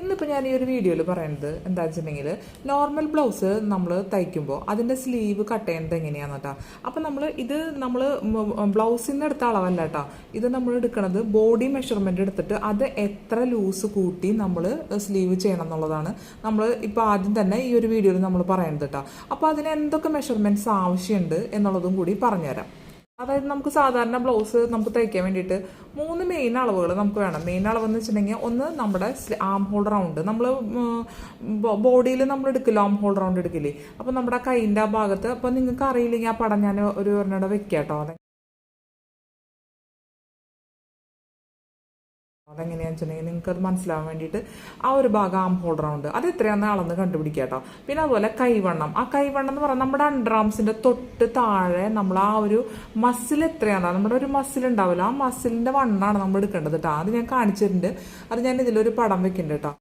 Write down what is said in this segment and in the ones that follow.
ഇന്നിപ്പോൾ ഞാൻ ഈ ഒരു വീഡിയോയിൽ പറയുന്നത് എന്താ വെച്ചിട്ടുണ്ടെങ്കിൽ നോർമൽ ബ്ലൗസ് നമ്മൾ തയ്ക്കുമ്പോൾ അതിന്റെ സ്ലീവ് കട്ട് ചെയ്യുന്നത് എങ്ങനെയാണെന്ന് കേട്ടോ. അപ്പം നമ്മൾ ഇത് നമ്മൾ ബ്ലൗസിൽ നിന്ന് എടുത്ത അളവല്ല കേട്ടോ. ഇത് നമ്മൾ എടുക്കുന്നത് ബോഡി മെഷർമെന്റ് എടുത്തിട്ട് അത് എത്ര ലൂസ് കൂട്ടി നമ്മൾ സ്ലീവ് ചെയ്യണം എന്നുള്ളതാണ് നമ്മൾ ഇപ്പോൾ ആദ്യം തന്നെ ഈ ഒരു വീഡിയോയിൽ നമ്മൾ പറയുന്നത് കേട്ടോ. അപ്പോൾ അതിന് എന്തൊക്കെ മെഷർമെന്റ്സ് ആവശ്യമുണ്ട് എന്നുള്ളതും കൂടി പറഞ്ഞുതരാം. അതായത് നമുക്ക് സാധാരണ ബ്ലൗസ് നമുക്ക് തയ്ക്കാൻ വേണ്ടിയിട്ട് മൂന്ന് മെയിൻ അളവുകൾ നമുക്ക് വേണം. മെയിൻ അളവ് എന്ന് വെച്ചിട്ടുണ്ടെങ്കിൽ ഒന്ന് നമ്മുടെ ആം ഹോൾ റൗണ്ട് നമ്മൾ ബോഡിയിൽ നമ്മൾ എടുക്കില്ല ആം ഹോൾ റൗണ്ട് എടുക്കില്ലേ? അപ്പോൾ നമ്മുടെ കൈയിന്റെ ആ ഭാഗത്ത് അപ്പോൾ നിങ്ങൾക്ക് അറിയില്ലെങ്കിൽ ആ പടം ഞാൻ ഒരു ഒരെണ്ണം വെക്കാം കേട്ടോ അതെങ്ങനെയാണെന്ന് വെച്ചിട്ടുണ്ടെങ്കിൽ നിങ്ങൾക്ക് അത് മനസ്സിലാവാൻ വേണ്ടിയിട്ട് ആ ഒരു ഭാഗം ആം ഹോൾ അത് എത്രയാണെന്ന് അളന്ന് കണ്ടുപിടിക്കുക കേട്ടോ പിന്നെ അതുപോലെ കൈവണ്ണം. ആ കൈവണ്ണം എന്ന് പറഞ്ഞാൽ നമ്മുടെ അണ്ടർ ആംസിന്റെ തൊട്ട് താഴെ നമ്മൾ ആ ഒരു മസിൽ എത്രയാണ്? നമ്മുടെ ഒരു മസിൽ ഉണ്ടാവില്ല. ആ മസിലിന്റെ വണ്ണാണ് നമ്മൾ എടുക്കേണ്ടത് കേട്ടോ അത് ഞാൻ കാണിച്ചിട്ടുണ്ട് അത് ഞാൻ ഇതിലൊരു പടം വെക്കുന്നുണ്ട് കേട്ടോ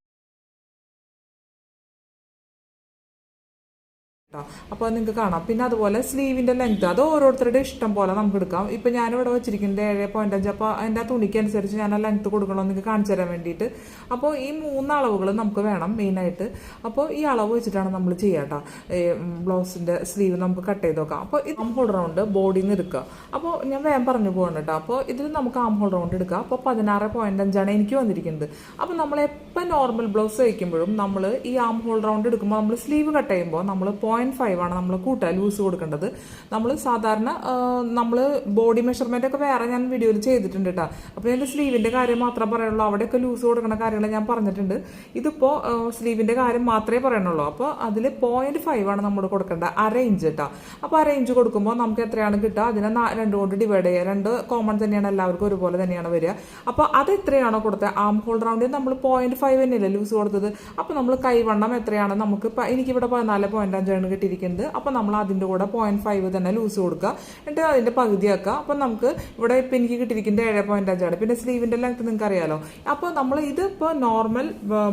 അപ്പോൾ നിങ്ങൾക്ക് കാണാം. പിന്നെ അതുപോലെ സ്ലീവിന്റെ ലെങ്ത് അത് ഓരോരുത്തരുടെ ഇഷ്ടം പോലെ നമുക്ക് എടുക്കാം. ഇപ്പം ഞാനിവിടെ വെച്ചിരിക്കുന്നത് ഏഴ് പോയിന്റ് അഞ്ച്. അപ്പോൾ എന്റെ തുണിക്ക് അനുസരിച്ച് ഞാൻ ആ ലെങ്ത് കൊടുക്കണമെന്ന് നിങ്ങൾക്ക് കാണിച്ചു തരാൻ വേണ്ടിയിട്ട്. അപ്പോൾ ഈ മൂന്ന് അളവുകൾ നമുക്ക് വേണം മെയിനായിട്ട് അപ്പോൾ ഈ അളവ് വെച്ചിട്ടാണ് നമ്മൾ ചെയ്യാട്ടോ ബ്ലൗസിന്റെ സ്ലീവ് നമുക്ക് കട്ട് ചെയ്ത് നോക്കാം. അപ്പോൾ ഇത് ഹോൾ റൗണ്ട് ബോഡിയിൽ നിന്ന് എടുക്കുക. അപ്പോൾ ഞാൻ വേഗം പറഞ്ഞു പോകണം കേട്ടോ. അപ്പോൾ ഇതിൽ നമുക്ക് ആം ഹോൾ റൗണ്ട് എടുക്കുക അപ്പോൾ പതിനാറ് പോയിന്റ് അഞ്ചാണ് എനിക്ക് വന്നിരിക്കുന്നത്. അപ്പോൾ നമ്മൾ എപ്പോൾ നോർമൽ ബ്ലൗസ് തയ്ക്കുമ്പോഴും നമ്മൾ ഈ ആം ഹോൾ റൗണ്ട് എടുക്കുമ്പോൾ നമ്മൾ സ്ലീവ് കട്ട് ചെയ്യുമ്പോൾ നമ്മൾ പോയിന്റ് ഫൈവ് ആണ് നമ്മൾ കൂട്ടുക ലൂസ് കൊടുക്കേണ്ടത്. നമ്മൾ സാധാരണ നമ്മൾ ബോഡി മെഷർമെന്റ് ഒക്കെ വേറെ ഞാൻ വീഡിയോയിൽ ചെയ്തിട്ടുണ്ട് കേട്ടോ അപ്പോൾ എന്റെ സ്ലീവിന്റെ കാര്യം മാത്രമേ പറയുള്ളൂ. അവിടെയൊക്കെ ലൂസ് കൊടുക്കുന്ന കാര്യങ്ങൾ ഞാൻ പറഞ്ഞിട്ടുണ്ട്. ഇതിപ്പോൾ സ്ലീവിന്റെ കാര്യം മാത്രമേ പറയണുള്ളൂ. അപ്പോൾ അതിൽ പോയിന്റ് ഫൈവ് ആണ് നമ്മൾ കൊടുക്കേണ്ടത് അര ഇഞ്ച് കേട്ടോ അപ്പോൾ അര ഇഞ്ച് കൊടുക്കുമ്പോൾ നമുക്ക് എത്രയാണ് കിട്ടുക? അതിനെ രണ്ടു കൊണ്ട് ഡിവൈഡ് ചെയ്യുക. രണ്ട് കോമൺ തന്നെയാണ് എല്ലാവർക്കും ഒരുപോലെ തന്നെയാണ് വരിക. അപ്പോൾ അത് എത്രയാണോ കൊടുത്തത് ആം ഹോൾ റൗണ്ടിൽ നമ്മൾ പോയിന്റ് ഫൈവ് തന്നെയല്ലേ ലൂസ് കൊടുത്തത്? അപ്പോൾ നമ്മൾ കൈവണ്ണം എത്രയാണ്? നമുക്ക് എനിക്കിവിടെ പതിനാല് പോയിന്റ് അഞ്ചാണ് കിട്ടിയിരിക്കുന്നത്. അപ്പോൾ നമ്മൾ അതിന്റെ കൂടെ പോയിന്റ് ഫൈവ് തന്നെ ലൂസ് കൊടുക്കുക. എന്നിട്ട് അതിന്റെ പകുതിയാക്കുക. അപ്പോൾ നമുക്ക് ഇവിടെ ഇപ്പം എനിക്ക് കിട്ടിയിരിക്കുന്നത് ഏഴ് പോയിന്റ് അഞ്ചാണ് പിന്നെ സ്ലീവിന്റെ ലെങ്ത് നിങ്ങൾക്ക് അറിയാലോ. അപ്പോൾ നമ്മൾ ഇത് ഇപ്പോൾ നോർമൽ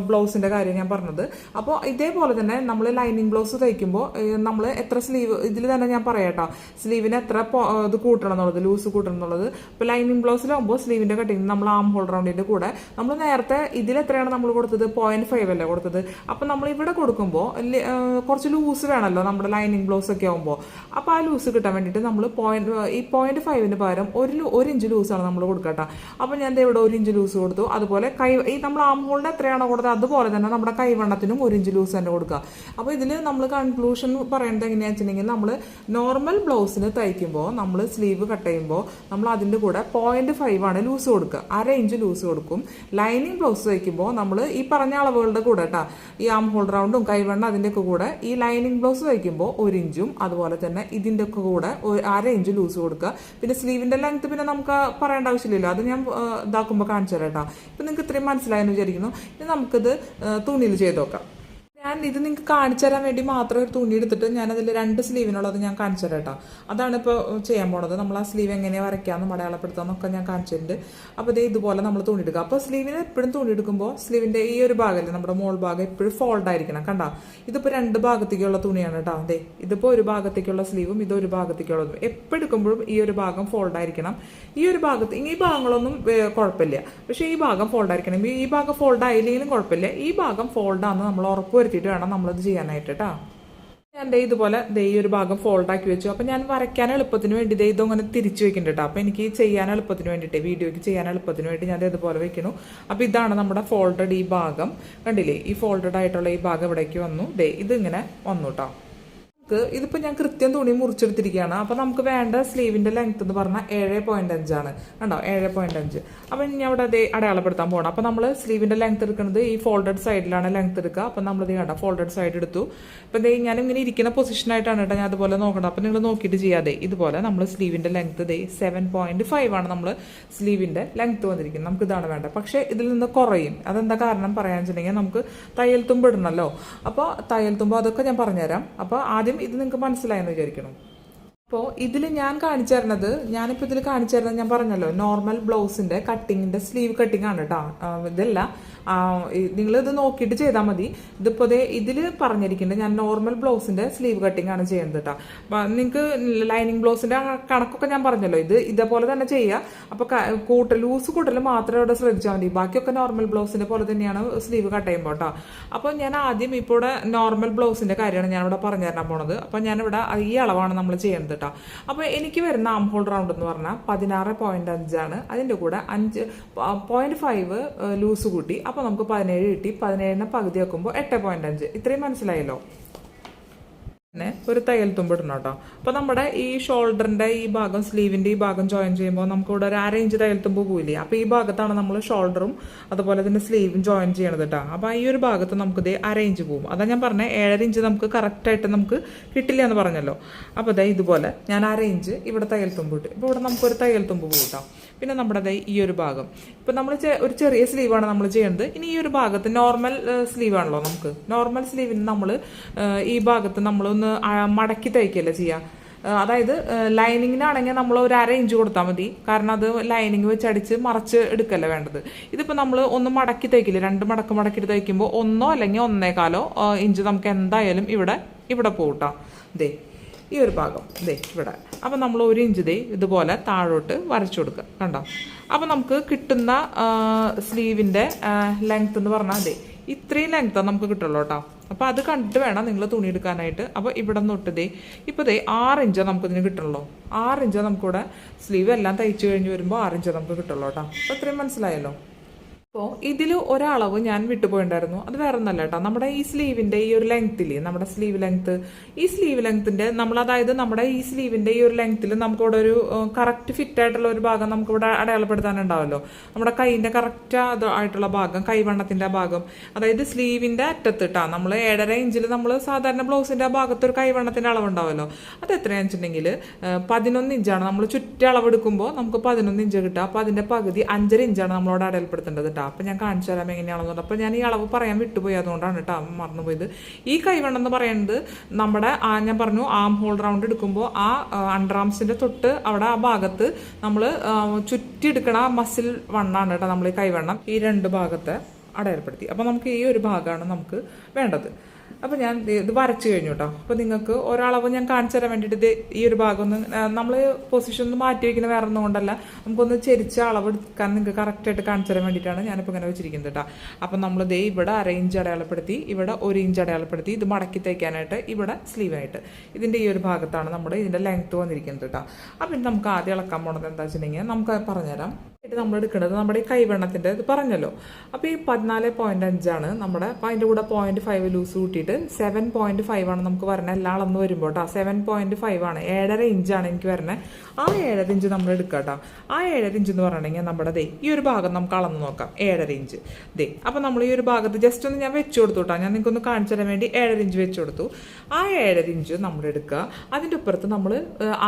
ബ്ലൗസിന്റെ കാര്യം ഞാൻ പറഞ്ഞത്. അപ്പോൾ ഇതേപോലെ തന്നെ നമ്മൾ ലൈനിങ് ബ്ലൗസ് തയ്ക്കുമ്പോൾ നമ്മൾ എത്ര സ്ലീവ് ഇതിൽ തന്നെ ഞാൻ പറയാട്ടോ. സ്ലീവിന് എത്ര ഇത് കൂട്ടണം എന്നുള്ളത് ലൂസ് കൂട്ടണം എന്നുള്ളത്. ഇപ്പോൾ ലൈനിങ് ബ്ലൗസിലാകുമ്പോൾ സ്ലീവിന്റെ കട്ടിങ് നമ്മൾ ആം ഹോൾ റൗണ്ടിന്റെ കൂടെ. നമ്മൾ നേരത്തെ ഇതിൽ എത്രയാണ് നമ്മൾ കൊടുത്തത്? പോയിന്റ് ഫൈവ് അല്ലേ കൊടുത്തത്. അപ്പോൾ നമ്മൾ ഇവിടെ കൊടുക്കുമ്പോൾ കുറച്ച് ലൂസ് വേണമല്ലോ നമ്മുടെ ലൈനിങ് ബ്ലൗസ് ഒക്കെ ആകുമ്പോൾ അപ്പോൾ ആ ലൂസ് കിട്ടാൻ വേണ്ടിയിട്ട് നമ്മൾ പോയിന്റ് ഈ പോയിന്റ് ഫൈവിന് പകരം ഒരു ഒരു ഇഞ്ച് ലൂസാണ് നമ്മൾ കൊടുക്കട്ടെ അപ്പോൾ ഞാൻ ഇവിടെ ഒരു ഇഞ്ച് ലൂസ് കൊടുത്തു. അതുപോലെ കൈ ഈ നമ്മൾ ആം ഹോളിന് എത്രയാണോ കൊടുത്തത് അതുപോലെ തന്നെ നമ്മുടെ കൈവണ്ണത്തിനും ഒരു ഇഞ്ച് ലൂസ് തന്നെ കൊടുക്കുക. അപ്പോൾ ഇതിൽ നമ്മൾ കൺക്ലൂഷൻ പറയുന്നത് എങ്ങനെയാണെന്ന് വെച്ചിട്ടുണ്ടെങ്കിൽ നമ്മൾ നോർമൽ ബ്ലൗസിന് തയ്ക്കുമ്പോൾ നമ്മൾ സ്ലീവ് കട്ട് ചെയ്യുമ്പോൾ നമ്മൾ അതിന്റെ കൂടെ പോയിന്റ് ഫൈവ് ആണ് ലൂസ് കൊടുക്കുക. അര ഇഞ്ച് ലൂസ് കൊടുക്കും. ലൈനിങ് ബ്ലൗസ് തയ്ക്കുമ്പോൾ നമ്മൾ ഈ പറഞ്ഞ അളവുകളുടെ കൂടെ കേട്ടോ. ഈ ആം ഹോൾ റൗണ്ടും കൈവണ്ണ അതിന്റെയൊക്കെ കൂടെ ഈ ലൈനിങ് ബ്ലൗസ് തയ്ക്കുമ്പോൾ ഒരു ഇഞ്ചും അതുപോലെ തന്നെ ഇതിന്റെ ഒക്കെ കൂടെ ഒരു അര ഇഞ്ച് ലൂസ് കൊടുക്കുക. പിന്നെ സ്ലീവിന്റെ ലെങ്ത് പിന്നെ നമുക്ക് പറയേണ്ട ആവശ്യമില്ലല്ലോ. അത് ഞാൻ ഇതാക്കുമ്പോൾ കാണിച്ചു തരാം കേട്ടോ. ഇപ്പം നിങ്ങൾക്ക് ഇത്രയും മനസ്സിലായെന്ന് വിചാരിക്കുന്നു. ഇനി നമുക്കിത് തുണിയിൽ ചെയ്ത് നോക്കാം. ഞാൻ ഇത് നിങ്ങൾക്ക് കാണിച്ചു തരാൻ വേണ്ടി മാത്രം ഒരു തുണി എടുത്തിട്ട് ഞാൻ അതിൽ രണ്ട് സ്ലീവിനുള്ളത് ഞാൻ കാണിച്ചു തരാം കേട്ടോ അതാണ് ഇപ്പോൾ ചെയ്യാൻ പോണത്. നമ്മൾ ആ സ്ലീവ് എങ്ങനെയാണ് വരയ്ക്കാമെന്ന് അടയാളപ്പെടുത്താമെന്നൊക്കെ ഞാൻ കാണിച്ചിട്ടുണ്ട് അപ്പോൾ ഇതേ ഇതുപോലെ നമ്മൾ തുണി എടുക്കുക. അപ്പോൾ സ്ലീവിന് എപ്പോഴും തുണി എടുക്കുമ്പോൾ സ്ലീവിന്റെ ഈ ഒരു ഭാഗമല്ലേ നമ്മുടെ മോൾ ഭാഗം എപ്പോഴും ഫോൾഡ് ആയിരിക്കണം. കണ്ട? ഇതിപ്പോൾ രണ്ട് ഭാഗത്തേക്കുള്ള തുണിയാണ് കേട്ടോ അതെ ഇതിപ്പോൾ ഒരു ഭാഗത്തേക്കുള്ള സ്ലീവും ഇത് ഒരു ഭാഗത്തേക്കുള്ളതും എപ്പോൾ എടുക്കുമ്പോഴും ഈ ഒരു ഭാഗം ഫോൾഡ് ആയിരിക്കണം. ഈ ഒരു ഭാഗത്ത് ഈ ഭാഗങ്ങളൊന്നും കുഴപ്പമില്ല. പക്ഷേ ഈ ഭാഗം ഫോൾഡ് ആയിരിക്കണം. ഈ ഭാഗം ഫോൾഡ് ആയില്ലെങ്കിലും കുഴപ്പമില്ല. ഈ ഭാഗം ഫോൾഡ് ആണെന്ന് നമ്മൾ ഉറപ്പ് വരുത്തിയിട്ട് വേണം നമ്മളത് ചെയ്യാനായിട്ട് കേട്ടോ ഞാൻ ദേ ഇതുപോലെ ദേ ഈ ഒരു ഭാഗം ഫോൾഡ് ആക്കി വെച്ചു. അപ്പം ഞാൻ വരയ്ക്കാൻ എളുപ്പത്തിന് വേണ്ടി ദേ ഇതങ്ങനെ തിരിച്ചു വെക്കുന്നുണ്ട് കേട്ടോ അപ്പം എനിക്ക് ചെയ്യാൻ എളുപ്പത്തിന് വേണ്ടിയിട്ട് വീഡിയോയ്ക്ക് ചെയ്യാൻ എളുപ്പത്തിന് വേണ്ടി ഞാൻ ഇതുപോലെ വെക്കുന്നു. അപ്പം ഇതാണ് നമ്മുടെ ഫോൾഡഡ് ഈ ഭാഗം. കണ്ടില്ലേ? ഈ ഫോൾഡഡ് ആയിട്ടുള്ള ഈ ഭാഗം ഇവിടേക്ക് വന്നു. ദേ ഇതിങ്ങനെ വന്നു കേട്ടോ നമുക്ക് ഇതിപ്പോൾ ഞാൻ കൃത്യം തുണി മുറിച്ചെടുത്തിരിക്കുകയാണ്. അപ്പോൾ നമുക്ക് വേണ്ട സ്ലീവിന്റെ ലെങ്ത് എന്ന് പറഞ്ഞാൽ ഏഴ് പോയിന്റ് അഞ്ചാണ് കണ്ടോ? ഏഴ് പോയിന്റ് അഞ്ച്. അപ്പം ഞാൻ അവിടെ അതേ അടയാളപ്പെടുത്താൻ പോകണം അപ്പോൾ നമ്മൾ സ്ലീവിന്റെ ലെങ്ത് എടുക്കുന്നത് ഈ ഫോൾഡഡ് സൈഡിലാണ് ലെങ്ത് എടുക്കുക. അപ്പം നമ്മളിത് കണ്ട? ഫോൾഡഡ് സൈഡ് എടുത്തു. അപ്പം ദേ ഞാൻ ഇങ്ങനെ ഇരിക്കുന്ന പൊസിഷനായിട്ടാണ് കേട്ടോ ഞാൻ അതുപോലെ നോക്കണം അപ്പം നിങ്ങൾ നോക്കിയിട്ട് ചെയ്യാതെ ഇതുപോലെ നമ്മൾ സ്ലീവിന്റെ ലെങ്ത് ദേ സെവൻ പോയിന്റ് ഫൈവ് ആണ് നമ്മൾ സ്ലീവിന്റെ ലെങ്ത് വന്നിരിക്കുന്നത്. നമുക്ക് ഇതാണ് വേണ്ടത്. പക്ഷേ ഇതിൽ നിന്ന് കുറയും. അതെന്താ കാരണം പറയാൻ വെച്ചിട്ടുണ്ടെങ്കിൽ നമുക്ക് തയ്യൽ തുമ്പ് അപ്പോൾ തയ്യൽ തുമ്പ് അതൊക്കെ ഞാൻ പറഞ്ഞുതരാം. അപ്പോൾ ആദ്യം ഇത് നിങ്ങൾക്ക് മനസ്സിലായെന്ന് വിചാരിക്കണം. അപ്പോൾ ഇതിൽ ഞാൻ കാണിച്ചു തരണത് ഞാനിപ്പോൾ ഇതിൽ കാണിച്ചു ഞാൻ പറഞ്ഞല്ലോ നോർമൽ ബ്ലൗസിന്റെ കട്ടിങ്ങിന്റെ സ്ലീവ് കട്ടിംഗ് ആണ് കേട്ടോ ഇതല്ല. നിങ്ങൾ ഇത് നോക്കിയിട്ട് ചെയ്താൽ മതി. ഇതിപ്പോൾ ദേ ഇതിൽ പറഞ്ഞിരിക്കുന്നത് ഞാൻ നോർമൽ ബ്ലൗസിന്റെ സ്ലീവ് കട്ടിംഗ് ആണ് ചെയ്യുന്നത് കേട്ടോ നിങ്ങൾക്ക് ലൈനിങ് ബ്ലൗസിന്റെ കണക്കൊക്കെ ഞാൻ പറഞ്ഞല്ലോ ഇത് ഇതേപോലെ തന്നെ ചെയ്യുക അപ്പോൾ കൂട്ടൽ ലൂസ് കൂട്ടൽ മാത്രമേ ഇവിടെ ശ്രദ്ധിച്ചാൽ മതി. ബാക്കിയൊക്കെ നോർമൽ ബ്ലൗസിന്റെ പോലെ തന്നെയാണ് സ്ലീവ് കട്ട് ചെയ്യുമ്പോൾ കേട്ടോ അപ്പോൾ ഞാൻ ആദ്യം ഇപ്പോൾ നോർമൽ ബ്ലൗസിന്റെ കാര്യമാണ് ഞാനിവിടെ പറഞ്ഞു തരാൻ പോണത്. അപ്പോൾ ഞാനിവിടെ ഈ അളവാണ് നമ്മൾ ചെയ്യുന്നത്. കേട്ടോ. അപ്പോൾ എനിക്ക് വരുന്ന ആം ഹോൾ റൗണ്ട് എന്ന് പറഞ്ഞാൽ പതിനാറ് പോയിന്റ് അഞ്ചാണ് അതിന്റെ കൂടെ അഞ്ച് പോയിന്റ് ഫൈവ് ലൂസ് കൂട്ടി. അപ്പോൾ നമുക്ക് പതിനേഴ് കിട്ടി. പതിനേഴിന് പകുതി വെക്കുമ്പോൾ എട്ട് പോയിന്റ് അഞ്ച്. ഇത്രയും മനസ്സിലായല്ലോ? പിന്നെ ഒരു തയ്യൽ തുമ്പിടണം കേട്ടോ. അപ്പൊ നമ്മുടെ ഈ ഷോൾഡറിന്റെ ഈ ഭാഗം സ്ലീവിന്റെ ഈ ഭാഗം ജോയിൻ ചെയ്യുമ്പോൾ നമുക്ക് ഇവിടെ ഒരു അര ഇഞ്ച് തയ്യൽ തുമ്പ് പോയില്ലേ അപ്പൊ ഈ ഭാഗത്താണ് നമ്മൾ ഷോൾഡറും അതുപോലെ തന്നെ സ്ലീവും ജോയിൻ ചെയ്യണത് കേട്ടോ. അപ്പൊ ഈ ഒരു ഭാഗത്ത് നമുക്ക് ഇതേ അര ഇഞ്ച് പോകും അതാ ഞാൻ പറഞ്ഞ ഏഴര ഇഞ്ച് നമുക്ക് കറക്റ്റ് ആയിട്ട് നമുക്ക് കിട്ടില്ല എന്ന് പറഞ്ഞല്ലോ. അപ്പൊ ഇതേ ഇതുപോലെ ഞാൻ അര ഇഞ്ച് ഇവിടെ തയ്യൽ തുമ്പ് ഇട്ട്. ഇപ്പൊ ഇവിടെ നമുക്ക് ഒരു തയ്യൽ തുമ്പ് പോകും കേട്ടോ. പിന്നെ നമ്മുടെ ഈ ഒരു ഭാഗം. ഇപ്പൊ നമ്മൾ ഒരു ചെറിയ സ്ലീവാണ് നമ്മൾ ചെയ്യുന്നത് ഇനി ഈ ഒരു ഭാഗത്ത് നോർമൽ സ്ലീവ് ആണല്ലോ നമുക്ക്. നോർമൽ സ്ലീവിന് നമ്മൾ ഈ ഭാഗത്ത് നമ്മളൊന്ന് മടക്കി തയ്ക്കല്ലേ ചെയ്യുക അതായത് ലൈനിങ്ങിനാണെങ്കിൽ നമ്മൾ ഒരു അര ഇഞ്ച് കൊടുത്താൽ മതി. കാരണം അത് ലൈനിങ് വെച്ച് അടിച്ച് മറച്ച് എടുക്കല്ലേ വേണ്ടത്. ഇതിപ്പോൾ നമ്മൾ ഒന്ന് മടക്കി തയ്ക്കില്ല? രണ്ട് മടക്ക് മടക്കിയിട്ട് തയ്ക്കുമ്പോൾ ഒന്നോ അല്ലെങ്കിൽ ഒന്നേകാലോ ഇഞ്ച് നമുക്ക് എന്തായാലും ഇവിടെ ഇവിടെ പോകട്ടോ ദേ ഈ ഒരു ഭാഗം. ദേ ഇവിടെ. അപ്പം നമ്മൾ ഒരു ഇഞ്ച് ദേ ഇതുപോലെ താഴോട്ട് വരച്ചു കൊടുക്കുക. കണ്ടോ? അപ്പം നമുക്ക് കിട്ടുന്ന സ്ലീവിന്റെ ലെങ്ത് എന്ന് പറഞ്ഞാൽ ദേ ഇത്രയും ലെങ്ത്താണ് നമുക്ക് കിട്ടുള്ളൂ കേട്ടോ. അപ്പോൾ അത് കണ്ടിട്ട് വേണം നിങ്ങൾ തുണി എടുക്കാനായിട്ട്. അപ്പോൾ ഇവിടെ നിന്ന് ദേ ഇപ്പോൾ ദേ ആറ് ഇഞ്ച് നമുക്ക് ഇതിന് കിട്ടണല്ലോ ആറ് ഇഞ്ച് നമുക്കിവിടെ സ്ലീവ് എല്ലാം തയ്ച്ചു കഴിഞ്ഞ് വരുമ്പോൾ ആറ് ഇഞ്ച് നമുക്ക് കിട്ടുള്ളൂ കേട്ടോ. അപ്പോൾ ഇത്രയും മനസ്സിലായല്ലോ? അപ്പോൾ ഇതിൽ ഒരളവ് ഞാൻ വിട്ടുപോയിണ്ടായിരുന്നു അത് വേറെ ഒന്നല്ല കേട്ടോ. നമ്മുടെ ഈ സ്ലീവിന്റെ ഈ ഒരു ലെങ്ത്തിൽ നമ്മുടെ സ്ലീവ് ലെങ്ത്ത് ഈ സ്ലീവ് ലെങ്ത്തിന്റെ നമ്മൾ അതായത് നമ്മുടെ ഈ സ്ലീവിന്റെ ഈ ഒരു ലെങ്ത്തിൽ നമുക്കിവിടെ ഒരു കറക്റ്റ് ഫിറ്റ് ആയിട്ടുള്ള ഒരു ഭാഗം നമുക്ക് ഇവിടെ അടയാളപ്പെടുത്താനുണ്ടാവല്ലോ. നമ്മുടെ കൈയിന്റെ കറക്റ്റ് ആയിട്ടുള്ള ഭാഗം കൈവണ്ണത്തിന്റെ ഭാഗം. അതായത് സ്ലീവിന്റെ അറ്റത്ത് ഇട്ടാ നമ്മൾ ഏഴര ഇഞ്ചിൽ നമ്മൾ സാധാരണ ബ്ലൗസിന്റെ ആ ഭാഗത്ത് ഒരു കൈവണ്ണത്തിന്റെ അളവുണ്ടാവല്ലോ. അത് എത്രയാണെന്ന് വെച്ചിട്ടുണ്ടെങ്കിൽ പതിനൊന്ന് ഇഞ്ചാണ്. നമ്മൾ ചുറ്റളവെടുക്കുമ്പോൾ നമുക്ക് പതിനൊന്ന് ഇഞ്ച് കിട്ടുക അപ്പോൾ അതിന്റെ പകുതി അഞ്ചര ഇഞ്ചാണ് നമ്മളോട് അടയാളപ്പെടുത്തേണ്ടത് കേട്ടോ. അപ്പം ഞാൻ കാണിച്ചു തരാം എങ്ങനെയാണെന്നുണ്ട് അപ്പം ഞാൻ ഈ അളവ് പറയാൻ വിട്ടുപോയി. അതുകൊണ്ടാണ് കേട്ടോ മറന്നുപോയത്. ഈ കൈവണ്ണം എന്ന് പറയുന്നത് നമ്മുടെ ആ ഞാൻ പറഞ്ഞു ആം ഹോൾ റൗണ്ട് എടുക്കുമ്പോൾ ആ അണ്ടർ ആംസിന്റെ തൊട്ട് അവിടെ ആ ഭാഗത്ത് നമ്മൾ ചുറ്റി എടുക്കണ മസിൽ വണ്ണാണ് കേട്ടോ നമ്മൾ ഈ കൈവണ്ണം. ഈ രണ്ട് ഭാഗത്തെ അടയാളപ്പെടുത്തി. അപ്പം നമുക്ക് ഈ ഒരു ഭാഗമാണ് നമുക്ക് വേണ്ടത്. അപ്പം ഞാൻ ഇത് വരച്ചു കഴിഞ്ഞു കേട്ടോ അപ്പം നിങ്ങൾക്ക് ഒരളവ് ഞാൻ കാണിച്ചു തരാൻ വേണ്ടിയിട്ട് ഇത് ഈ ഒരു ഭാഗം ഒന്ന് നമ്മൾ പൊസിഷൻ ഒന്ന് മാറ്റി വയ്ക്കുന്ന വേറെ ഒന്നും കൊണ്ടല്ല. നമുക്കൊന്ന് ചെരിച്ച അളവ് എടുക്കാൻ നിങ്ങൾക്ക് കറക്റ്റായിട്ട് കാണിച്ചു തരാൻ വേണ്ടിയിട്ടാണ് ഞാനിപ്പോൾ ഇങ്ങനെ വെച്ചിരിക്കുന്നത് കേട്ടോ അപ്പം നമ്മൾ ദേ ഇവിടെ അര ഇഞ്ച് അടയാളപ്പെടുത്തി ഇവിടെ ഒരു ഇഞ്ച് അടയാളപ്പെടുത്തി ഇത് മടക്കി തയ്ക്കാനായിട്ട് ഇവിടെ സ്ലീവായിട്ട് ഇതിന്റെ ഈ ഒരു ഭാഗത്താണ് നമ്മുടെ ഇതിന്റെ ലെങ്ത് വന്നിരിക്കുന്നത് കേട്ടോ അപ്പം നമുക്ക് ആദ്യം ഇളക്കാൻ പോണത് എന്താ വെച്ചിട്ടുണ്ടെങ്കിൽ നമുക്ക് പറഞ്ഞുതരാം. ഇത് നമ്മൾ എടുക്കുന്നത് നമ്മുടെ ഈ കൈവെണ്ണത്തിന്റെ ഇത് പറഞ്ഞല്ലോ. അപ്പോൾ ഈ പതിനാല് പോയിന്റ് അഞ്ചാണ് നമ്മുടെ അപ്പോൾ അതിന്റെ കൂടെ പോയിന്റ് ഫൈവ് ലൂസ് കൂട്ടിയിട്ട് സെവൻ പോയിന്റ് ഫൈവ് ആണ് നമുക്ക് വരുന്നത് എല്ലാ അളന്ന് വരുമ്പോൾ കേട്ടോ സെവൻ പോയിന്റ് ഫൈവ് ആണ് ഏഴര ഇഞ്ചാണ് എനിക്ക് വരുന്നത് ആ ഏഴര ഇഞ്ച് നമ്മൾ എടുക്കുക കേട്ടോ ആ ഏഴര ഇഞ്ച് എന്ന് പറഞ്ഞിട്ടുണ്ടെങ്കിൽ നമ്മുടെ ദേ ഈ ഒരു ഭാഗം നമുക്ക് അളന്ന് നോക്കാം ഏഴര ഇഞ്ച് ദേ അപ്പോൾ നമ്മൾ ഈ ഒരു ഭാഗത്ത് ജസ്റ്റ് ഒന്ന് ഞാൻ വെച്ച് കൊടുത്തു കേട്ടോ ഞാൻ നിങ്ങൾക്കൊന്ന് കാണിച്ചു തരാൻ വേണ്ടി ഏഴര ഇഞ്ച് വെച്ച് കൊടുത്തു. ആ ഏഴര ഇഞ്ച് നമ്മൾ എടുക്കുക. അതിന്റെ അപ്പുറത്ത് നമ്മൾ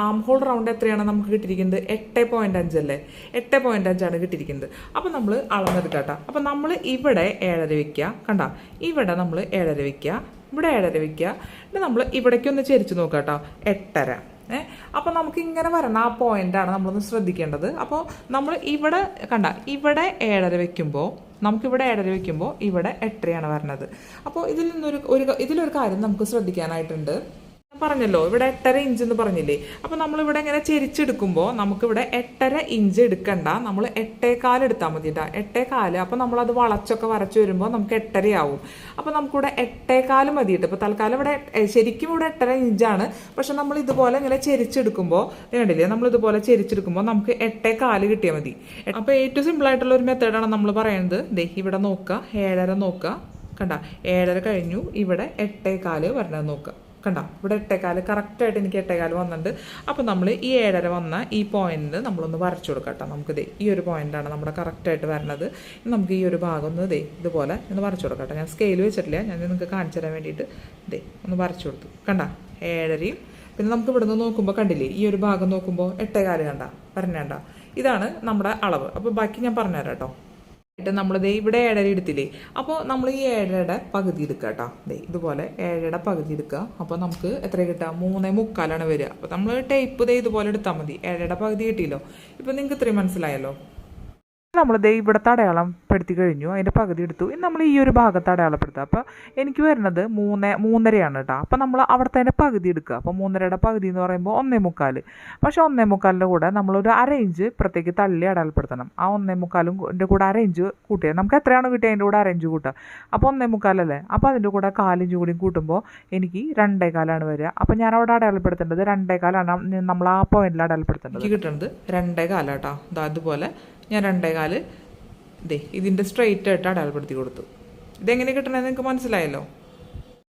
ആം ഹോൾ റൗണ്ട് എത്രയാണ് നമുക്ക് കിട്ടിയിരിക്കുന്നത്? എട്ട് പോയിന്റ് അഞ്ചല്ലേ എട്ട് പോയിന്റ് അഞ്ചാണ് കിട്ടിയിരിക്കുന്നത്. അപ്പം നമ്മൾ അളന്നെടുക്കുക കേട്ടോ അപ്പം നമ്മൾ ഇവിടെ ഏഴര വയ്ക്കുക. കണ്ട? ഇവിടെ നമ്മൾ ഏഴര വയ്ക്കുക. ഇവിടെ ഏഴര വയ്ക്കുക. പിന്നെ നമ്മൾ ഇവിടേക്കൊന്ന് ചരിച്ച് നോക്കുക കേട്ടോ എട്ടര. ഏഹ് അപ്പം നമുക്ക് ഇങ്ങനെ വരണം ആ പോയിന്റാണ് നമ്മളൊന്ന് ശ്രദ്ധിക്കേണ്ടത്. അപ്പോൾ നമ്മൾ ഇവിടെ കണ്ട? ഇവിടെ ഏഴര വെക്കുമ്പോൾ നമുക്കിവിടെ ഏഴര വെക്കുമ്പോൾ ഇവിടെ എട്ടരയാണ് വരണത്. അപ്പോൾ ഇതിൽ നിന്നൊരു ഒരു ഇതിലൊരു കാര്യം നമുക്ക് ശ്രദ്ധിക്കാനായിട്ടുണ്ട്. പറഞ്ഞല്ലോ ഇവിടെ എട്ടര ഇഞ്ച് എന്ന് പറഞ്ഞില്ലേ? അപ്പൊ നമ്മൾ ഇവിടെ ഇങ്ങനെ ചെരിച്ചെടുക്കുമ്പോൾ നമുക്കിവിടെ എട്ടര ഇഞ്ച് എടുക്കണ്ട. നമ്മൾ എട്ടേകാൽ എടുത്താൽ മതി കേട്ടോ അപ്പൊ നമ്മൾ അത് വളച്ചൊക്കെ വരച്ചു വരുമ്പോൾ നമുക്ക് എട്ടരയാവും. അപ്പൊ നമുക്കിവിടെ എട്ടേക്കാൽ മതി കേട്ടോ ഇപ്പൊ തൽക്കാലം ഇവിടെ ശരിക്കും ഇവിടെ എട്ടര ഇഞ്ചാണ് പക്ഷെ നമ്മൾ ഇതുപോലെ ഇങ്ങനെ ചെരിച്ചെടുക്കുമ്പോൾ കണ്ടില്ലേ? നമ്മൾ ഇതുപോലെ ചെരിച്ചെടുക്കുമ്പോൾ നമുക്ക് എട്ടേകാൽ കിട്ടിയാൽ മതി. അപ്പൊ ഏറ്റവും സിമ്പിൾ ആയിട്ടുള്ള ഒരു മെത്തേഡാണ് നമ്മൾ പറയുന്നത് ദേ ഇവിടെ നോക്കുക ഏഴര നോക്കുക കണ്ട? ഏഴര കഴിഞ്ഞു. ഇവിടെ എട്ടേകാൽ വരണത് നോക്കുക കണ്ട? ഇവിടെ എട്ടേക്കാൽ കറക്റ്റായിട്ട് എനിക്ക് എട്ടേക്കാൽ വന്നിട്ടുണ്ട്. അപ്പം നമ്മൾ ഈ ഏഴര വന്ന ഈ പോയിന്റ് നമ്മളൊന്ന് വരച്ചു കൊടുക്കാം കേട്ടോ. നമുക്ക് ദേ ഈ ഒരു പോയിന്റാണ് നമ്മുടെ കറക്റ്റായിട്ട് വരണത്. നമുക്ക് ഈ ഒരു ഭാഗം ഒന്ന് ദേ ഇതുപോലെ ഒന്ന് വരച്ചു കൊടുക്കാം ഞാൻ സ്കെയിൽ വെച്ചിട്ടില്ല. ഞാൻ നിങ്ങൾക്ക് കാണിച്ചു തരാൻ വേണ്ടിയിട്ട് ദേ ഒന്ന് വരച്ചു കൊടുത്തു. കണ്ട? ഏഴരയും. പിന്നെ നമുക്ക് ഇവിടുന്ന് നോക്കുമ്പോൾ കണ്ടില്ലേ? ഈ ഒരു ഭാഗം നോക്കുമ്പോൾ എട്ടേകാൽ കണ്ട? വരണേണ്ട ഇതാണ് നമ്മുടെ അളവ്. അപ്പോൾ ബാക്കി ഞാൻ പറഞ്ഞുതരാം കേട്ടോ. എന്നിട്ട് നമ്മൾ ദേ ഇവിടെ ഏഴര എടുത്തില്ലേ? അപ്പോൾ നമ്മൾ ഈ ഏഴരയുടെ പകുതി എടുക്കുക കേട്ടോ. ദേ ഇതുപോലെ ഏഴരയുടെ പകുതി എടുക്കുക. അപ്പോൾ നമുക്ക് എത്ര കിട്ടുക? മൂന്നേ മുക്കാലാണ് വരിക. അപ്പോൾ നമ്മൾ ടേപ്പ് ദേ ഇതുപോലെ എടുത്താൽ മതി. ഏഴരയുടെ പകുതി കിട്ടിയല്ലോ. ഇപ്പോൾ നിങ്ങൾക്ക് ഇത്രയും മനസ്സിലായല്ലോ? നമ്മൾ ദേ ഇവിടുത്തെ അടയാളം പെടുത്തി കഴിഞ്ഞു അതിന്റെ പകുതി എടുത്തു. ഇനി നമ്മൾ ഈ ഒരു ഭാഗത്ത് അടയാളപ്പെടുത്തുക. അപ്പോൾ എനിക്ക് വരുന്നത് മൂന്ന് മൂന്നരയാണ് കേട്ടോ. അപ്പോൾ നമ്മൾ അവിടുത്തെ അതിന്റെ പകുതി എടുക്കുക. അപ്പോൾ മൂന്നരയുടെ പകുതി എന്ന് പറയുമ്പോൾ ഒന്നേ മുക്കാൽ പക്ഷേ ഒന്നേ മുക്കാലിന്റെ കൂടെ നമ്മളൊരു അരയിഞ്ച് ഇപ്പുറത്തേക്ക് തള്ളി അടയാളപ്പെടുത്തണം. ആ ഒന്നേ മുക്കാലും കൂടെ അരയിഞ്ച് കൂട്ടിയത് നമുക്ക് എത്രയാണ് കിട്ടിയത് അതിന്റെ കൂടെ അരയിഞ്ച് കൂട്ടുക. അപ്പോൾ ഒന്നേ മുക്കാലല്ലേ? അപ്പോൾ അതിന്റെ കൂടെ കാലിഞ്ച് കൂടി കൂട്ടുമ്പോൾ എനിക്ക് രണ്ടേ കാലാണ് വരിക. അപ്പോൾ ഞാൻ അവിടെ അടയാളപ്പെടുത്തേണ്ടത് രണ്ടേ കാലാണ്. നമ്മൾ ആ പോയിന്റിൽ അടയാളപ്പെടുത്തേണ്ടത്. കിട്ടുന്നത് രണ്ടേ കാലാട്ടോ. അതുപോലെ ഞാൻ രണ്ടേ കാൽ. ഇതേ ഇതിന്റെ സ്ട്രെയിറ്റ് ആയിട്ട് അടയാളപ്പെടുത്തി കൊടുത്തു. ഇതെങ്ങനെ കിട്ടണമെന്ന് നിങ്ങൾക്ക് മനസ്സിലായല്ലോ?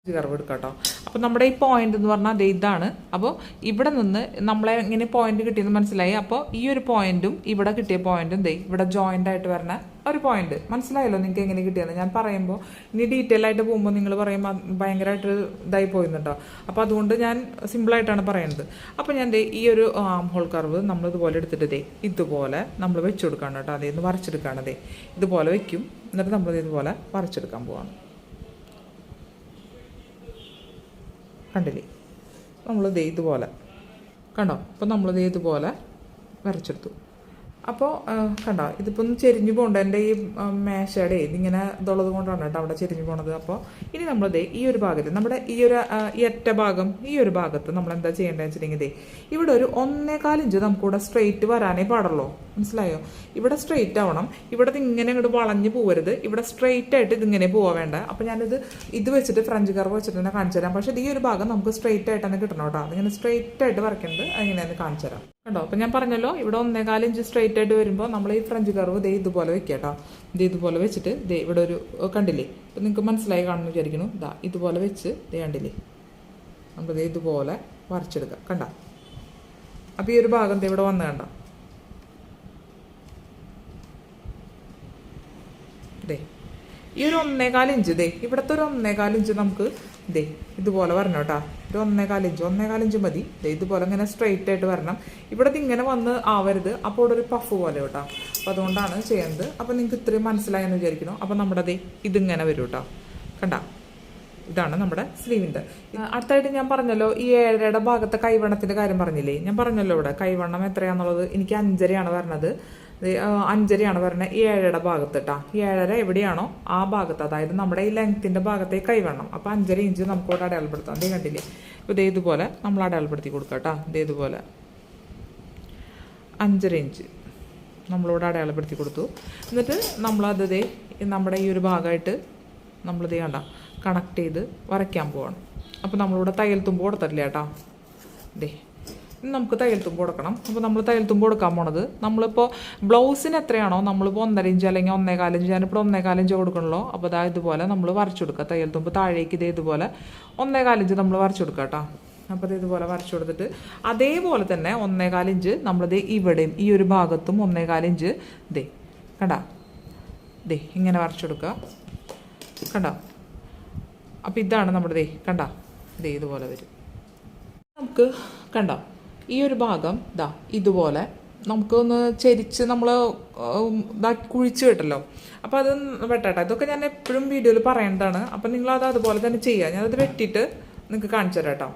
കർവ് എടുക്കാം കേട്ടോ. അപ്പോൾ നമ്മുടെ ഈ പോയിന്റ് എന്ന് പറഞ്ഞാൽ അതേ ഇതാണ്. അപ്പോൾ ഇവിടെ നിന്ന് നമ്മളെ ഇങ്ങനെ പോയിന്റ് കിട്ടിയെന്ന് മനസ്സിലായി. അപ്പോൾ ഈ ഒരു പോയിന്റും ഇവിടെ കിട്ടിയ പോയിന്റും ദേ ഇവിടെ ജോയിന്റ് ആയിട്ട് വരണ ഒരു പോയിന്റ് മനസ്സിലായല്ലോ നിങ്ങൾക്ക് എങ്ങനെ കിട്ടിയെന്ന്? ഞാൻ പറയുമ്പോൾ ഇനി ഡീറ്റെയിൽ ആയിട്ട് പോകുമ്പോൾ നിങ്ങൾ പറയുമ്പോൾ ഭയങ്കരമായിട്ട് ഇതായി പോയിരുന്നുണ്ടോ അപ്പോൾ അതുകൊണ്ട് ഞാൻ സിമ്പിളായിട്ടാണ് പറയുന്നത് അപ്പോൾ ഞാൻ ഈ ഒരു ആം ഹോൾ കർവ് നമ്മൾ ഇതുപോലെ എടുത്തിട്ട് ദേ ഇതുപോലെ നമ്മൾ വെച്ചു കൊടുക്കണം കേട്ടോ. അതേന്ന് വരച്ചെടുക്കുകയാണ് ദേ. ഇതുപോലെ വെക്കും. എന്നിട്ട് നമ്മൾ ഇതുപോലെ വരച്ചെടുക്കാൻ പോവാണ്. കണ്ടില്ലേ? നമ്മൾ ദേ ഇതുപോലെ. കണ്ടോ? അപ്പോൾ നമ്മൾ ദേ ഇതുപോലെ വരച്ചെടുത്തു. അപ്പോൾ കണ്ടോ? ഇതിപ്പോൾ ഒന്ന് ചെരിഞ്ഞു പോകണ്ട. എന്റെ ഈ മേശയുടെ ഇതിങ്ങനെ ഇതുള്ളത് കൊണ്ടാണ് കേട്ടോ അവിടെ ചെരിഞ്ഞു പോണത്. അപ്പോൾ ഇനി നമ്മൾ ദേ ഈ ഒരു ഭാഗത്ത് നമ്മുടെ ഈ ഒരു എറ്റ ഭാഗം ഈ ഒരു ഭാഗത്ത് നമ്മൾ എന്താ ചെയ്യേണ്ടതെന്ന് വെച്ചിട്ടുണ്ടെങ്കിൽ ദേ ഇവിടെ ഒരു ഒന്നേകാലിഞ്ച് നമുക്കിവിടെ സ്ട്രെയിറ്റ് വരാനേ പാടുള്ളൂ. മനസ്സിലായോ? ഇവിടെ സ്ട്രെയിറ്റ് ആവണം. ഇവിടെ ഇങ്ങനെ ഇങ്ങോട്ട് വളഞ്ഞു പോകരുത് ഇവിടെ സ്ട്രെയിറ്റ് ആയിട്ട് ഇതിങ്ങനെ പോവാൻ വേണ്ട. അപ്പോൾ ഞാനിത് ഇത് വെച്ചിട്ട് ഫ്രഞ്ച് കർവ് വെച്ചിട്ട് തന്നെ കാണിച്ചു തരാം. പക്ഷേ ഈ ഒരു ഭാഗം നമുക്ക് സ്ട്രെയിറ്റ് ആയിട്ട് തന്നെ കിട്ടണം കേട്ടോ. അതിങ്ങനെ സ്ട്രെയിറ്റ് ആയിട്ട് വരയ്ക്കുന്നത് തന്നെ കാണിച്ചു തരാം. കണ്ടോ? അപ്പം ഞാൻ പറഞ്ഞല്ലോ ഇവിടെ ഒന്നേകാൽ ഇഞ്ച് സ്ട്രെയിറ്റ് ആയിട്ട് വരുമ്പോൾ നമ്മൾ ഈ ഫ്രഞ്ച് കർവ് ദേ ഇതുപോലെ വെക്കുക കേട്ടോ. ദേ ഇതുപോലെ വെച്ചിട്ട് ദേ ഇവിടെ ഒരു കണ്ടില്ലേ? അപ്പം നിങ്ങൾക്ക് മനസ്സിലായി കാണുന്നു വിചാരിക്കുന്നു. ദാ ഇതുപോലെ വെച്ച് ദേ കണ്ടില്ലേ? നമുക്ക് ദേ ഇതുപോലെ വരച്ചെടുക്കാം. കണ്ട? അപ്പോൾ ഈ ഒരു ഭാഗം ദേ ഇവിടെ വന്ന് കണ്ട? ദേ ഈ ഒരു ഒന്നേകാൽ ഇഞ്ച് ദേ ഇവിടുത്തെ ഒരു ഒന്നേകാൽ ഇഞ്ച് നമുക്ക് ദേ ഇതുപോലെ വരണം കേട്ടോ. ഒരു ഒന്നേകാൽ ഇഞ്ച് ഒന്നേകാൽ ഇഞ്ച് മതി. ദേ ഇതുപോലെ ഇങ്ങനെ സ്ട്രെയിറ്റ് ആയിട്ട് വരണം. ഇവിടുത്തെ ഇങ്ങനെ വന്ന് ആവരുത്. അപ്പോൾ ഇവിടെ ഒരു പഫ് പോലെ കേട്ടോ. അപ്പോൾ അതുകൊണ്ടാണ് ചെയ്യുന്നത് അപ്പോൾ നിങ്ങൾക്ക് ഇത്രയും മനസ്സിലായെന്ന് വിചാരിക്കുന്നു. അപ്പോൾ നമ്മുടെ ദേ ഇതിങ്ങനെ വരും കേട്ടോ. കണ്ട? ഇതാണ് നമ്മുടെ സ്ലീവിന്റെ അടുത്തായിട്ട് ഞാൻ പറഞ്ഞല്ലോ ഈ ഏഴരയുടെ ഭാഗത്തെ കൈവണ്ണത്തിന്റെ കാര്യം പറഞ്ഞില്ലേ? ഞാൻ പറഞ്ഞല്ലോ ഇവിടെ കൈവണ്ണം എത്രയാണെന്നുള്ളത് എനിക്ക് അഞ്ചരയാണ് ആ, അഞ്ചരയാണ് പറഞ്ഞത് ഏഴര ഭാഗത്ത് കേട്ടോ ഈ ഏഴര എവിടെയാണോ ആ ഭാഗത്ത് അതായത് നമ്മുടെ ഈ ലെങ്ത്തിന്റെ ഭാഗത്തെ കൈവണ്ണം. അപ്പോൾ അഞ്ചര ഇഞ്ച് നമുക്ക് ഇവിടെ അടയാളപ്പെടുത്താം. അതേ കണ്ടില്ലേ? അപ്പോൾ ഇതേ ഇതുപോലെ നമ്മൾ അടയാളപ്പെടുത്തി കൊടുക്കാം കേട്ടോ. ഇതേ ഇതുപോലെ അഞ്ചര ഇഞ്ച് നമ്മളിവിടെ അടയാളപ്പെടുത്തി കൊടുത്തു. എന്നിട്ട് നമ്മളത് നമ്മുടെ ഈ ഒരു ഭാഗമായിട്ട് നമ്മളിത് കണ്ട കണക്ട് ചെയ്ത് വരയ്ക്കാൻ പോവാണ്. അപ്പോൾ നമ്മളിവിടെ തയ്യൽ തുമ്പ് കൊടുത്തിട്ടില്ല കേട്ടോ? ദേ. നമുക്ക് തയ്യൽ തുമ്പ് കൊടുക്കണം. അപ്പോൾ നമ്മൾ തയ്യൽ തുമ്പ് കൊടുക്കാൻ പോണത്. നമ്മളിപ്പോൾ ബ്ലൗസിന് എത്രയാണോ നമ്മളിപ്പോൾ ഒന്നര ഇഞ്ച് അല്ലെങ്കിൽ ഒന്നേ കാലഞ്ച് ഞാനിപ്പോൾ ഒന്നേ കാലഞ്ച് കൊടുക്കണല്ലോ. അപ്പോൾ അതായത് ഇതുപോലെ നമ്മൾ വരച്ചു കൊടുക്കുക. തയ്യൽ തുമ്പ് താഴേക്ക് ഇതേ ഇതുപോലെ ഒന്നേ കാലഞ്ച് നമ്മൾ വരച്ചു കൊടുക്കുക കേട്ടോ. അപ്പോൾ അത് ഇതുപോലെ വരച്ചു കൊടുത്തിട്ട് അതേപോലെ തന്നെ ഒന്നേകാലിഞ്ച് നമ്മളിത് ഇവിടെയും ഈ ഒരു ഭാഗത്തും ഒന്നേകാലിഞ്ച് ദേ കണ്ട? ദേ ഇങ്ങനെ വരച്ചു കൊടുക്കുക. കണ്ടോ? അപ്പോൾ ഇതാണ് നമ്മുടെ ദേ കണ്ട? ദേ ഇതുപോലെ വരും. നമുക്ക് കണ്ടോ? ഈ ഒരു ഭാഗം ദാ ഇതുപോലെ നമുക്കൊന്ന് ചെരിച്ച് നമ്മൾ കുഴിച്ച് വിട്ടല്ലോ അപ്പോൾ അത് വെട്ടട്ടെ. ഇതൊക്കെ ഞാൻ എപ്പോഴും വീഡിയോയിൽ പറയേണ്ടതാണ്. അപ്പം നിങ്ങളത് അതുപോലെ തന്നെ ചെയ്യുക ഞാനത് വെട്ടിയിട്ട് നിങ്ങൾക്ക് കാണിച്ചു തരാം കേട്ടോ.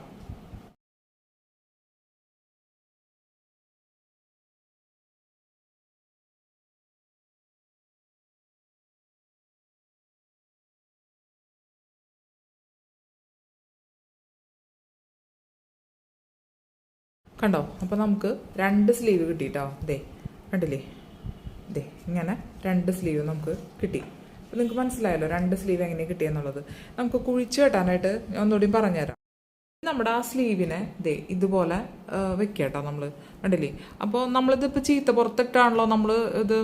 കണ്ടോ? അപ്പോൾ നമുക്ക് രണ്ട് സ്ലീവ് കിട്ടിയിട്ടോ ദേ കണ്ടില്ലേ? ദേ ഇങ്ങനെ രണ്ട് സ്ലീവ് നമുക്ക് കിട്ടി. നിങ്ങൾക്ക് മനസ്സിലായല്ലോ രണ്ട് സ്ലീവ് എങ്ങനെ കിട്ടിയെന്നുള്ളത്. നമുക്ക് കുഴിച്ചു കെട്ടാനായിട്ട് ഒന്നുകൂടി പറഞ്ഞുതരാം. നമ്മുടെ ആ സ്ലീവിനെ ദേ ഇതുപോലെ വെക്കുക കേട്ടോ നമ്മൾ കണ്ടില്ലേ? അപ്പോൾ നമ്മളിതിപ്പോൾ ചീത്ത പുറത്തിട്ടാണല്ലോ നമ്മൾ ഇത്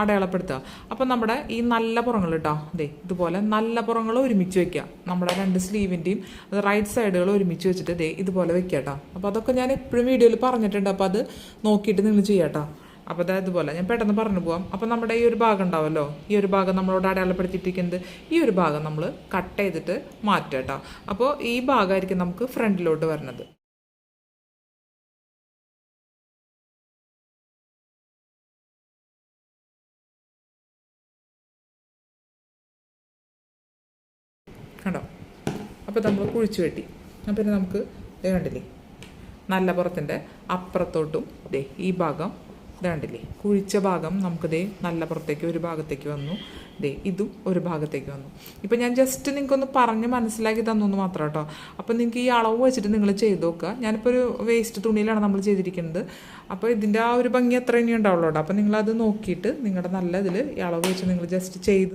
അടയാളപ്പെടുത്തുക. അപ്പോൾ നമ്മുടെ ഈ നല്ല പുറങ്ങൾ കേട്ടോ ദേ ഇതുപോലെ നല്ല പുറങ്ങൾ ഒരുമിച്ച് വെക്കുക. നമ്മുടെ രണ്ട് സ്ലീവിന്റെയും റൈറ്റ് സൈഡുകൾ ഒരുമിച്ച് വെച്ചിട്ട് ദേ ഇതുപോലെ വെക്കുക കേട്ടോ അപ്പോൾ അതൊക്കെ ഞാൻ എപ്പോഴും വീഡിയോയിൽ പറഞ്ഞിട്ടുണ്ട്. അപ്പോൾ അത് നോക്കിയിട്ട് നിങ്ങൾ ചെയ്യാം കേട്ടോ അപ്പോൾ അതായത് ഇതുപോലെ. ഞാൻ പെട്ടെന്ന് പറഞ്ഞു പോവാം. അപ്പോൾ നമ്മുടെ ഈ ഒരു ഭാഗം ഉണ്ടാവുമല്ലോ ഈ ഒരു ഭാഗം നമ്മളോട് അടയാളപ്പെടുത്തിയിട്ടിരിക്കുന്നത് ഈ ഒരു ഭാഗം നമ്മൾ കട്ട് ചെയ്തിട്ട് മാറ്റുക കേട്ടോ. അപ്പോൾ ഈ ഭാഗമായിരിക്കും നമുക്ക് ഫ്രണ്ടിലോട്ട് വരുന്നത് കണ്ടോ? അപ്പോൾ നമ്മൾ കുഴിച്ചു വെട്ടി. പിന്നെ നമുക്ക് ദേ കണ്ടില്ലേ? നല്ല പുറത്തിന്റെ അപ്പുറത്തോട്ടും ദേ ഈ ഭാഗം ഇതാണ്ടില്ലേ? കുഴിച്ച ഭാഗം നമുക്ക് ദേ നല്ല പുറത്തേക്ക് ഒരു ഭാഗത്തേക്ക് വന്നു. ദേ ഇതും ഒരു ഭാഗത്തേക്ക് വന്നു. ഇപ്പം ഞാൻ ജസ്റ്റ് നിങ്ങൾക്കൊന്ന് പറഞ്ഞ് മനസ്സിലാക്കി തന്നു എന്ന് മാത്രം കേട്ടോ. അപ്പം നിങ്ങൾക്ക് ഈ അളവ് വെച്ചിട്ട് നിങ്ങൾ ചെയ്ത് നോക്കുക. ഞാനിപ്പോൾ ഒരു വേസ്റ്റ് തുണിയിലാണ് നമ്മൾ ചെയ്തിരിക്കുന്നത്. അപ്പോൾ ഇതിന്റെ ആ ഒരു ഭംഗി അത്ര ഇനി ഉണ്ടാവുള്ളൂ കേട്ടോ. അപ്പം നിങ്ങളത് നോക്കിയിട്ട് നിങ്ങളുടെ നല്ല ഇതിൽ ഈ അളവ് വെച്ച് നിങ്ങൾ ജസ്റ്റ് ചെയ്ത്